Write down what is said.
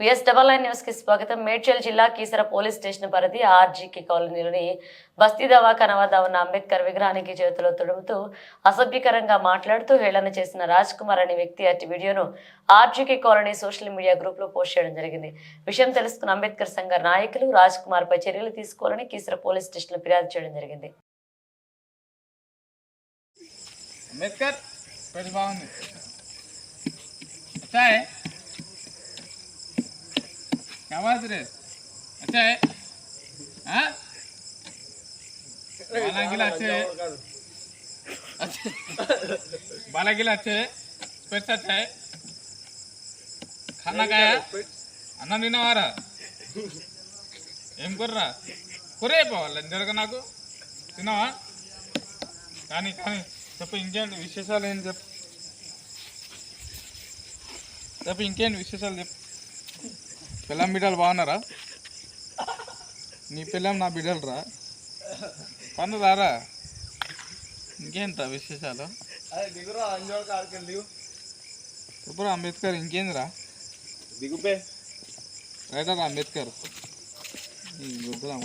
Yes double nine న్యూస్కి స్వాగతం. మేడ్చల్ జిల్లా కీసర పోలీస్ స్టేషన్ పరిధి ఆర్జీకే కాలనీలోని బస్తీ దవాఖాన వద్ద ఉన్న అంబేద్కర్ విగ్రహానికి చేతిలో తుడుముతూ అసభ్యకరంగా మాట్లాడుతూ హేళన చేసిన రాజ్ కుమార్ అనే వ్యక్తి అట్టి వీడియోను ఆర్జీకే కాలనీ సోషల్ మీడియా గ్రూప్లో పోస్ట్ చేయడం జరిగింది. విషయం తెలుసుకున్న అంబేద్కర్ సంఘ నాయకులు రాజ్ కుమార్ పై చర్యలు తీసుకోవాలని కీసర పోలీస్ స్టేషన్లో ఫిర్యాదు చేయడం జరిగింది. అంబేద్కర్ బాగుంది. కావాల్సిరే అచ్చే బలగిల అచ్చే బలగిల అచ్చే స్పెట్స్ అచ్చాయి ఖన్నకాయ అన్నం తినవారా ఏం కుర్రా కురే పోవాలి జరగ నాకు? తినవా కానీ కానీ చెప్పు ఇంకేంటి విశేషాలు ఏం చెప్పు? చెప్పు ఇంకేంటి విశేషాలు చెప్పు? పిల్లం బిడ్డలు బాగున్నారా? నీ పిల్లం నా బిడ్డలు రా పన్ను రారా? ఇంకేంట్రా విశేషాలు? చెప్పురా అంబేద్కర్ ఇంకేందిరా? దిగుపే రైటరా అంబేద్కర్. గుర్తురా